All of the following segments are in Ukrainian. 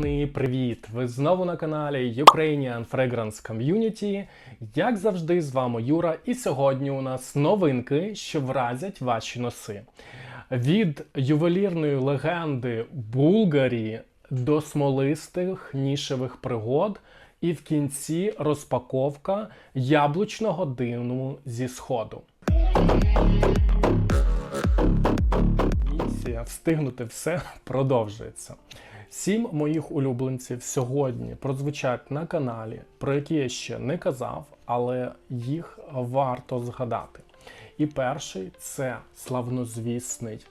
Коханий, привіт! Ви знову на каналі Ukrainian Fragrance Community. Як завжди, з вами Юра, і сьогодні у нас новинки, що вразять ваші носи. Від ювелірної легенди Булгарі до смолистих нішевих пригод, і в кінці розпаковка яблучного диму зі сходу. Місія встигнути все продовжується. Сім моїх улюбленців сьогодні прозвучать на каналі, про які я ще не казав, але їх варто згадати. І перший це славнозвісний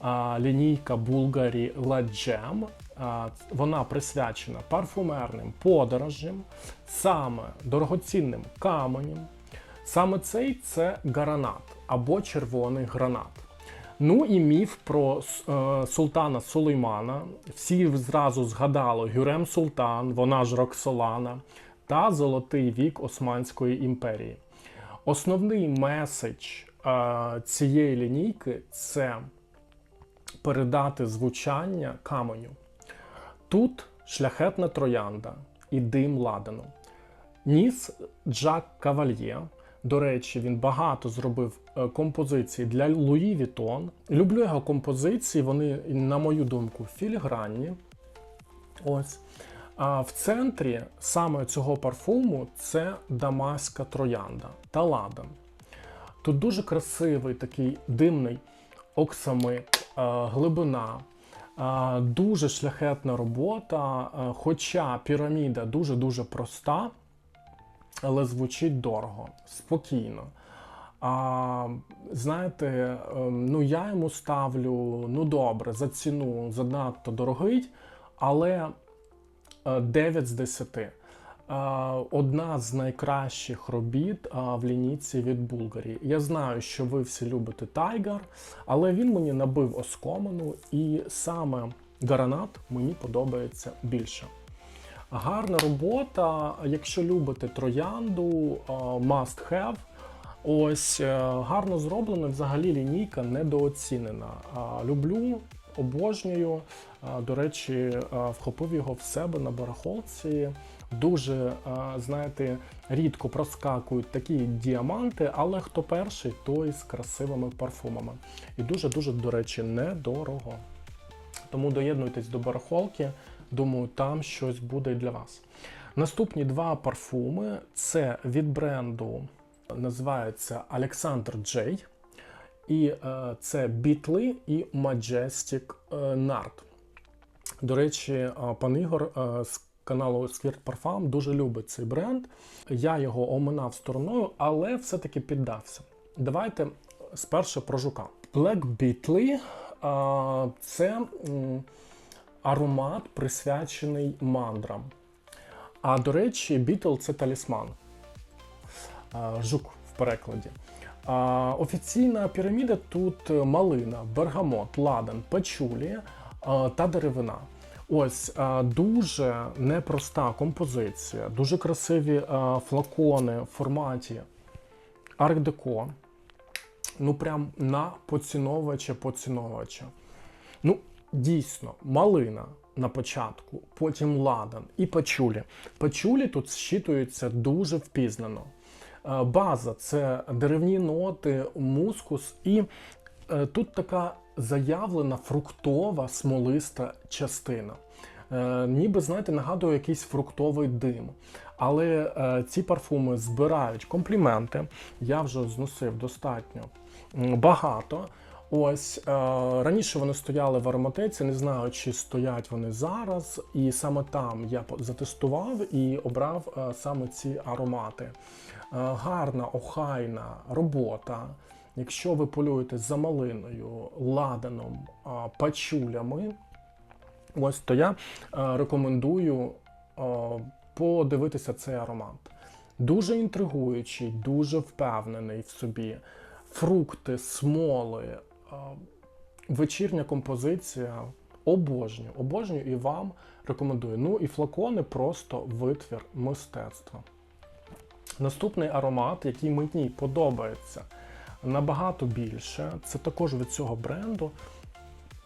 а, лінійка Bulgari. А, Вона присвячена парфумерним подорожам, саме дорогоцінним каменям. Саме цей це гаранат або червоний гранат. Ну і міф про е, султана Сулеймана. Всі зразу згадали Гюрем Султан, вона ж Роксолана та Золотий вік Османської імперії. Основний меседж е, цієї лінійки це передати звучання каменю. Тут шляхетна троянда і дим ладану. Ніс Джак Кавальє. До речі, він багато зробив е, композицій для Луї Вітон. Люблю його композиції, вони, на мою думку, філігранні. Ось. А в центрі саме цього парфуму це Дамаська троянда та ладан. Тут дуже красивий такий димний оксамит, е, глибина, е, дуже шляхетна робота, хоча піраміда дуже-дуже проста але звучить дорого, спокійно. А, Знаєте, ну я йому ставлю ну добре, за ціну занадто дорогий, але 9 з 10. Одна з найкращих робіт в лінійці від Булгарі. Я знаю, що ви всі любите Тайгар, але він мені набив оскомину, і саме Гаранат мені подобається більше. Гарна робота. Якщо любите троянду, must have. Ось е, гарно зроблено. Взагалі лінійка недооцінена. Люблю, обожнюю. До речі, вхопив його в себе на барахолці. Дуже, знаєте, рідко проскакують такі діаманти, але хто перший, той з красивими парфумами. І дуже-дуже, до речі, недорого. Тому доєднуйтесь до барахолки. Думаю, там щось буде для вас. Наступні два парфуми це від бренду, називається Alexander J. І е, це Бітлі і Majestic е, Nard. До речі, е, пан Ігор е, з каналу Squirt Parfum дуже любить цей бренд. Я його оминав стороною, але все-таки піддався. Давайте спершу про жука. Black Beatley це. Аромат присвячений мандрам. А до речі, бітл це талісман. Жук в перекладі. Офіційна піраміда тут малина, бергамот, ладан, пачулі та деревина. Ось дуже непроста композиція, дуже красиві флакони в форматі арт-деко. Ну, прям на поціновувача-поціновувача. Ну, дійсно малина на початку, потім ладан і пачулі. Пачулі тут зчитуються дуже впізнано. Е, база це деревні ноти, мускус, і е, тут така заявлена фруктова смолиста частина. Е, ніби, знаєте, нагадує якийсь фруктовий дим. Але ці парфуми збирають компліменти. Я вже зносив достатньо багато. Ось е, раніше вони стояли в ароматеці, не знаю, чи стоять вони зараз. І саме там я затестував і обрав е, саме ці аромати. Е, гарна, охайна робота. Якщо ви полюєте за малиною, ладаном, пачулями, ось то я рекомендую подивитися цей аромат. Дуже інтригуючий, дуже впевнений в собі. Фрукти, смоли, вечірня композиція. Обожнюю, обожнюю і вам рекомендую. Ну і флакони просто витвір мистецтва. Наступний аромат, який мені подобається набагато більше, це також від цього бренду,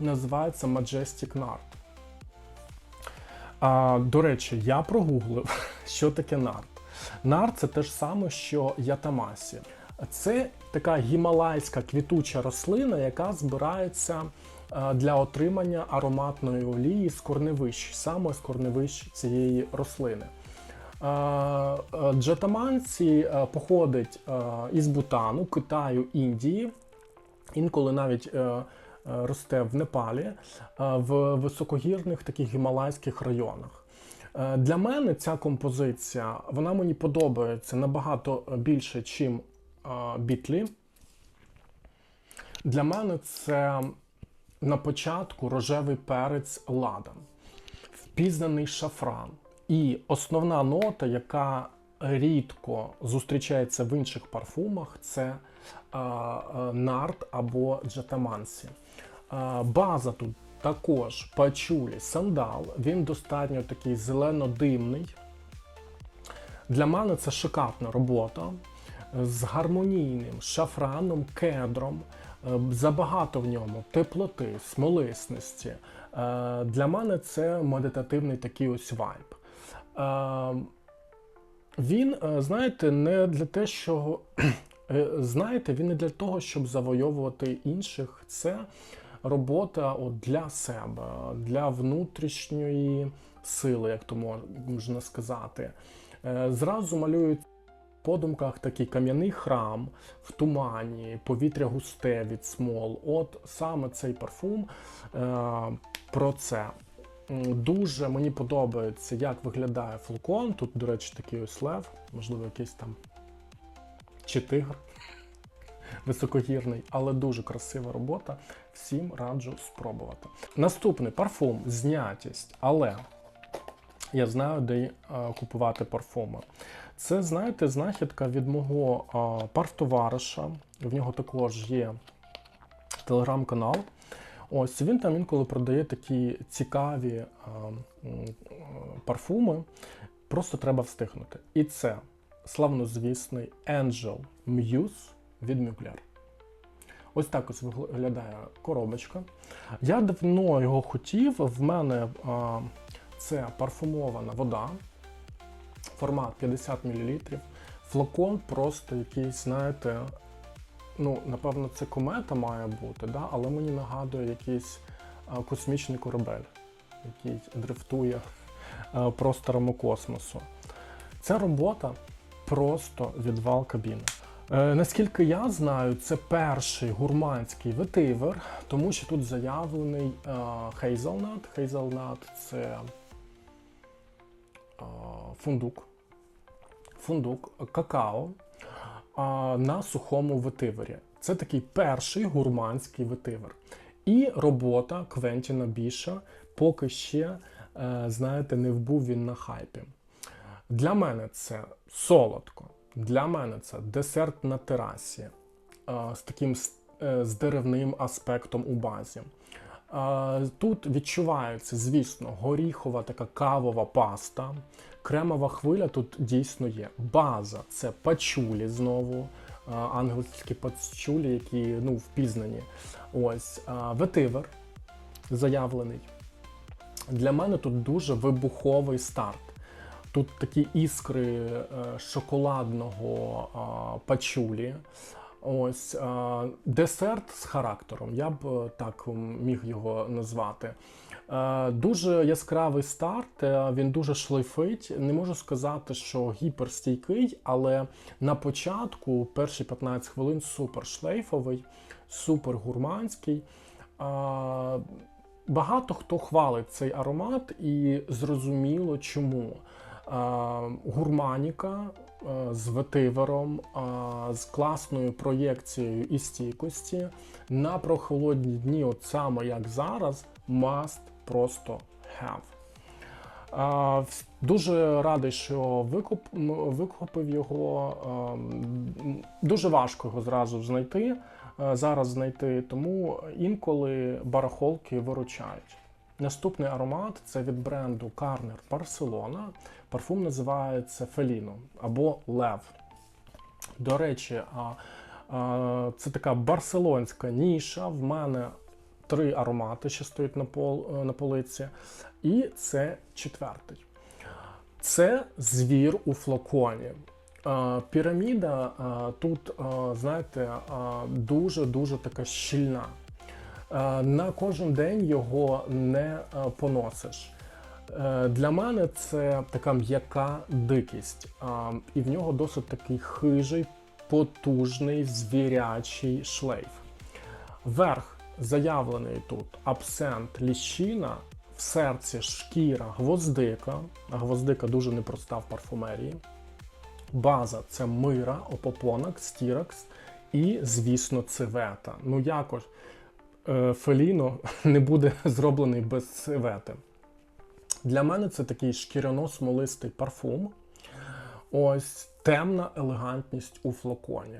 називається Majestic Nard. А, до речі, я прогуглив, що таке нарт. Нарт це те ж саме, що ятамасі. Це така гімалайська квітуча рослина, яка збирається е, для отримання ароматної олії з корневищ, саме з корневищ цієї рослини. Е, е, Джатаманці походить із Бутану, Китаю, Індії. Інколи навіть росте в Непалі, в високогірних таких гімалайських районах. Для мене ця композиція вона мені подобається набагато більше, чим бітлі. Для мене це на початку рожевий перець ладан, впізнаний шафран. І основна нота, яка рідко зустрічається в інших парфумах, це нарт або джатамансі. База тут також пачулі, сандал. Він достатньо такий зелено-димний. Для мене це шикарна робота з гармонійним шафраном, кедром. Е, Забагато в ньому теплоти, смолисності. Е, Для мене це медитативний такий ось вайб. Е, Він, знаєте, не для те, що знаєте, він не для того, щоб завойовувати інших. Це робота от для себе, для внутрішньої сили, як то можна сказати. Зразу малюють подумках такий кам'яний храм в тумані, повітря густе від смол. От саме цей парфум е, про це. Дуже мені подобається, як виглядає флакон. Тут, до речі, такий ось лев, можливо, якийсь там чи тигр високогірний, але дуже красива робота. Всім раджу спробувати. Наступний парфум знятість, але я знаю, де е, купувати парфуми. Це, знаєте, знахідка від мого е, парфтовариша. В нього також є телеграм-канал. Ось він там інколи продає такі цікаві е, парфуми. Просто треба встигнути. І це славнозвісний Angel Muse від Mugler. Ось так ось виглядає коробочка. Я давно його хотів. В мене а, це парфумована вода, формат 50 мл. Флакон просто якийсь, знаєте, ну, напевно, це комета має бути, да? але мені нагадує якийсь космічний корабель, який дрифтує просторами космосу. Ця робота просто відвал кабіни. Е, наскільки я знаю, це перший гурманський ветивер, тому що тут заявлений Hazelnut. Hazelnut – це фундук, фундук, какао на сухому ветивері. Це такий перший гурманський ветивер. І робота Квентіна Біша поки ще, е, знаєте, не вбув він на хайпі. Для мене це солодко. Для мене це десерт на терасі е, з таким е, з деревним аспектом у базі. Тут відчувається, звісно, горіхова така кавова паста. Кремова хвиля тут дійсно є. База це пачулі знову, ангельські пачулі, які ну, впізнані. Ось ветивер заявлений. Для мене тут дуже вибуховий старт. Тут такі іскри е, шоколадного пачулі. Ось десерт з характером, я б е, так міг його назвати. Е, Дуже яскравий старт, е, він дуже шлейфить. Не можу сказати, що гіперстійкий, але на початку перші 15 хвилин супер шлейфовий, супер гурманський. Багато хто хвалить цей аромат, і зрозуміло чому. Гурманіка з ветивером, е, з класною проєкцією і стійкості на прохолодні дні, от саме як зараз, must просто have. Е, Дуже радий, що викуп, викупив його. е, Дуже важко його зразу знайти, е, зараз знайти, тому інколи барахолки виручають. Наступний аромат це від бренду Carner Barcelona. Парфум називається Felino або Лев. До речі, а, а, це така барселонська ніша. В мене три аромати, що стоять на, пол, е, на полиці. І це четвертий. Це звір у флаконі. Піраміда тут, знаєте, дуже-дуже така щільна. На кожен день його не е, поносиш. Е, Для мене це така м'яка дикість, і в нього досить такий хижий, потужний, звірячий шлейф. Верх заявлений тут абсент, ліщина, в серці шкіра, гвоздика. Гвоздика дуже непроста в парфумерії. База це мира, опопонак, стіракс і, звісно, цивета. Ну якось е, Феліно не буде зроблений без цевети. Для мене це такий шкіряно-смолистий парфум. Ось темна елегантність у флаконі.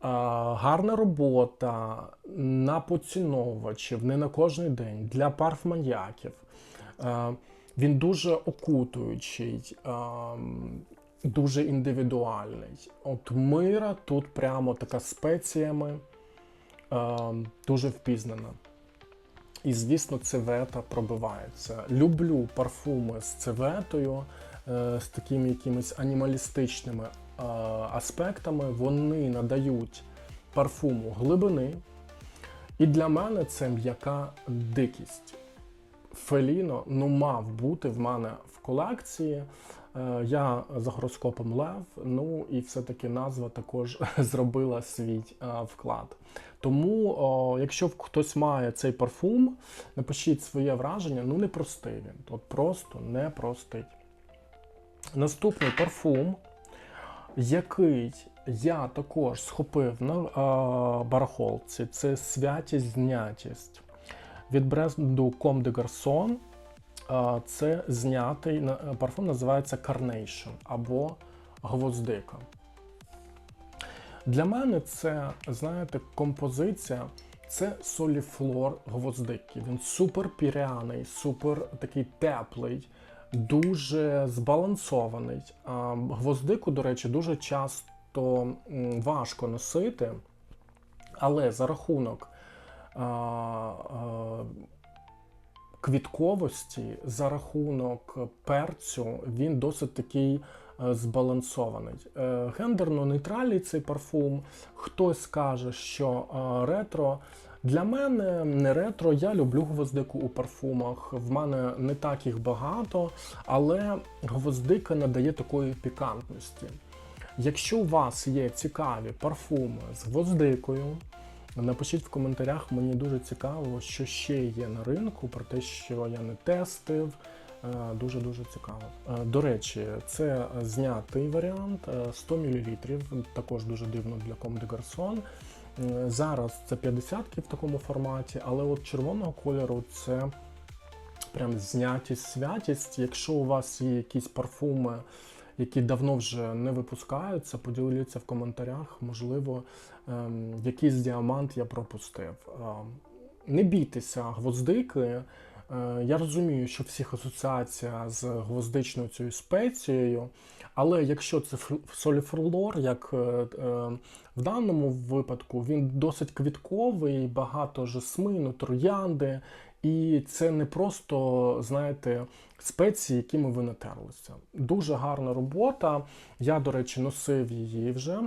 А, гарна робота на поціновувачів, не на кожен день, для парфманьяків. А, він дуже окутуючий, а, дуже індивідуальний. От мира тут прямо така спеціями, а, дуже впізнана. І, звісно, цевета пробивається. Люблю парфуми з цеветою, е, з такими якимись анімалістичними е, аспектами. Вони надають парфуму глибини. І для мене це м'яка дикість. Феліно ну, мав бути в мене в колекції. Е, Я за гороскопом Лев, ну і все-таки назва також зробила свій вклад. Тому, о, якщо хтось має цей парфум, напишіть своє враження, ну не простий він. От просто не простий. Наступний парфум, який я також схопив на а, барахолці, це святість знятість. Від бренду Comme de Garçon а, це знятий парфум називається Carnation або Гвоздика. Для мене це, знаєте, композиція. Це соліфлор гвоздики. Він супер піряний, супер такий теплий, дуже збалансований. Гвоздику, до речі, дуже часто важко носити, але за рахунок квітковості, за рахунок перцю, він досить такий збалансований. Е, Гендерно-нейтральний цей парфум. Хтось скаже, що е, ретро. Для мене не ретро, я люблю гвоздику у парфумах. В мене не так їх багато, але гвоздика надає такої пікантності. Якщо у вас є цікаві парфуми з гвоздикою, напишіть в коментарях, мені дуже цікаво, що ще є на ринку, про те, що я не тестив. Е, Дуже-дуже цікаво. Е, До речі, це знятий варіант е, 100 мл, також дуже дивно для Comme de Garçon. Е, Зараз це 50 в такому форматі, але от червоного кольору це прям знятість, святість. Якщо у вас є якісь парфуми, які давно вже не випускаються, поділіться в коментарях, можливо, якийсь діамант я пропустив. Не бійтеся гвоздики. Е, Я розумію, що всіх асоціація з гвоздичною цією спецією, але якщо це соліфлор, як е, е, в даному випадку, він досить квітковий, багато жасмину, троянди, і це не просто, знаєте, спеції, якими ви натерлися. Дуже гарна робота. Я, до речі, носив її вже.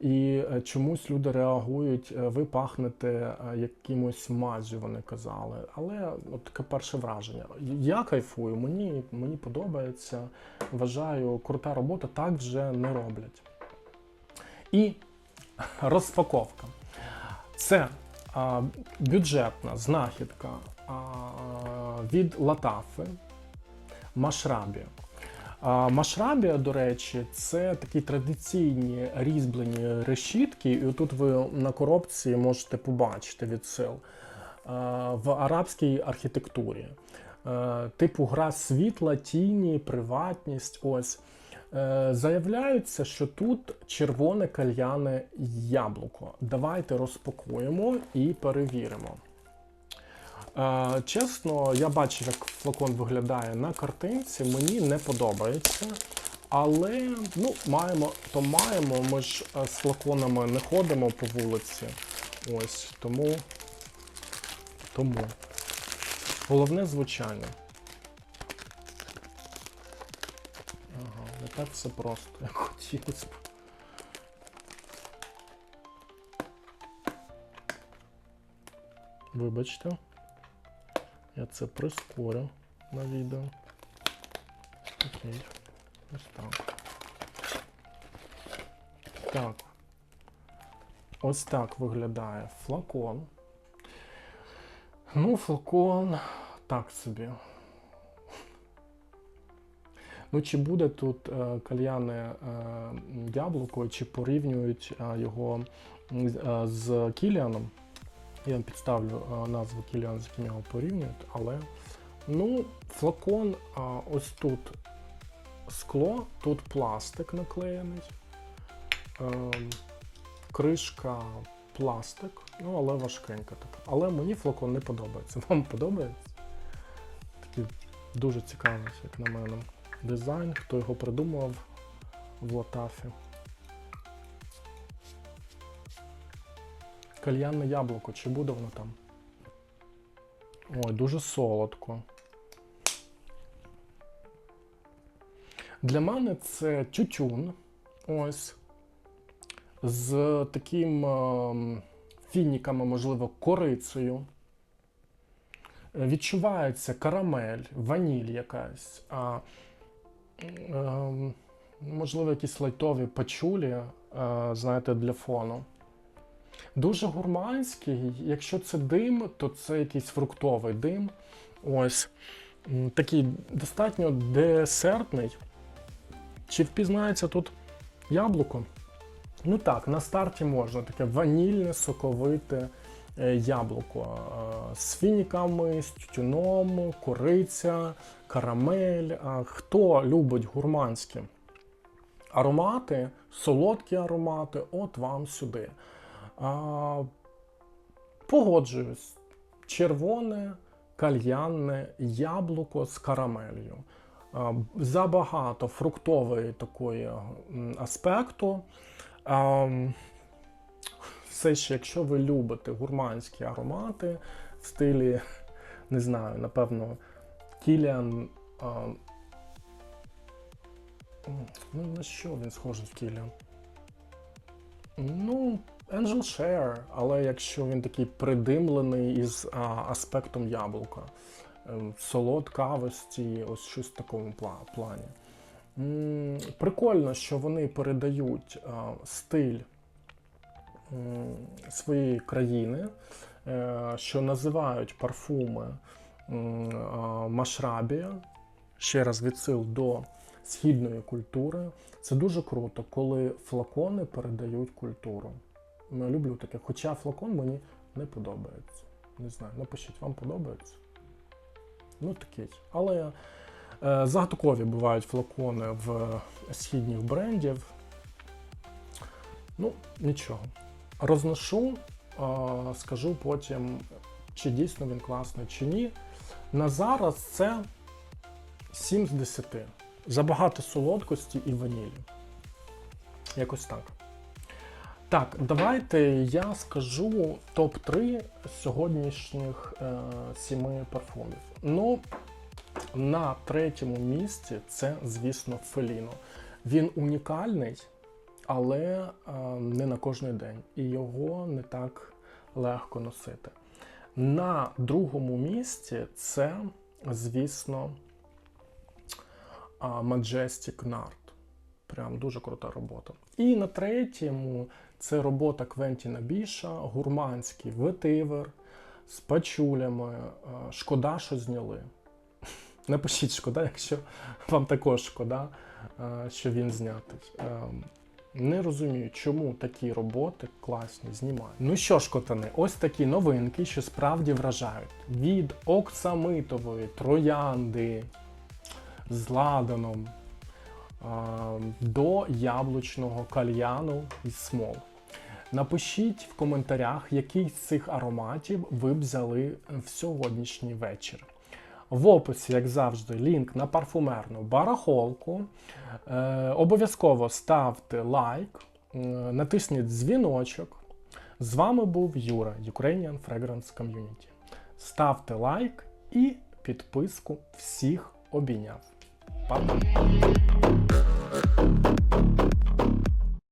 І е, чомусь люди реагують, е, ви пахнете е, якимось мазю, вони казали. Але от таке перше враження. Я кайфую, мені, мені подобається. Вважаю, крута робота, так вже не роблять. І розпаковка. Це а, бюджетна знахідка а, від Латафи Машрабі. А, Машрабія, до речі, це такі традиційні різьблені решітки, і отут ви на коробці можете побачити відсил в арабській архітектурі. Е, Типу гра світла, тіні, приватність. Ось. Е, Заявляється, що тут червоне кальяне яблуко. Давайте розпакуємо і перевіримо. Чесно, я бачив, як флакон виглядає на картинці. Мені не подобається. Але ну, маємо, то маємо. Ми ж е, з флаконами не ходимо по вулиці. Ось тому Тому головне звучання. Ага, не так все просто, як хотілося б. Вибачте. Я це прискорю на відео. Окей. Ось так. Так. Ось так виглядає флакон. Ну, флакон так собі. Ну, чи буде тут е, кальяне е, яблуко, чи порівнюють е, його м, е, з Кіліаном? Я вам підставлю е, назву Кіліан, з яким його порівнюють, але ну, флакон е, ось тут скло, тут пластик наклеєний. Е, кришка пластик, ну але важкенька така. Але мені флакон не подобається. Вам подобається? Такий дуже цікавий, як на мене, дизайн, хто його придумав в Латафі. Кальянне яблуко, чи буде воно там? Ой, дуже солодко. Для мене це тютюн. Ось. З таким ем, фініками, можливо, корицею. Е, Відчувається карамель, ваніль якась. А, ем, можливо, якісь лайтові пачулі, е, знаєте, для фону. Дуже гурманський. Якщо це дим, то це якийсь фруктовий дим. Ось. Такий достатньо десертний. Чи впізнається тут яблуко? Ну так, на старті можна таке ванільне, соковите е, яблуко е, з фініками, з тютюном, кориця, карамель. Хто любить гурманські аромати, солодкі аромати, от вам сюди. А, Погоджуюсь, червоне кальянне яблуко з карамелью. А, Забагато фруктової такої аспекту. А, Все ще, якщо ви любите гурманські аромати в стилі, не знаю, напевно, Кіліан. А, ну, на що він схожий в Кіліан? Ну, Angel Share, але якщо він такий придимлений із а, аспектом яблука, Ем, солодкавості, ось щось в такому пла- плані. Прикольно, що вони передають стиль своєї країни, е, що називають парфуми Машрабія. Ще раз відсил до східної культури. Це дуже круто, коли флакони передають культуру. Я люблю таке, хоча флакон мені не подобається. Не знаю, напишіть, вам подобається? Ну, такий. Але е, загадкові бувають флакони в східніх брендів. Ну, нічого. Розношу, е, скажу потім, чи дійсно він класний, чи ні. На зараз це 7 з 10. Забагато солодкості і ванілі. Якось так. Так, давайте я скажу топ-3 сьогоднішніх е, сіми парфумів. Ну, на третьому місці це, звісно, Феліно. Він унікальний, але е, не на кожний день. І його не так легко носити. На другому місці це, звісно, Majestic Nard. Прям дуже крута робота. І на третьому це робота Квентіна Біша, гурманський ветивер з пачулями. Шкода, що зняли. Напишіть шкода, якщо вам також шкода, що він знятий. Не розумію, чому такі роботи класні знімають. Ну що ж, котани, ось такі новинки, що справді вражають. Від оксамитової троянди з ладаном до яблучного кальяну із смол. Напишіть в коментарях, який з цих ароматів ви б взяли в сьогоднішній вечір. В описі, як завжди, лінк на парфумерну барахолку. Е, обов'язково ставте лайк, е, натисніть дзвіночок. З вами був Юра, Ukrainian Fragrance Community. ставте лайк і підписку всіх обійняв. Па-па!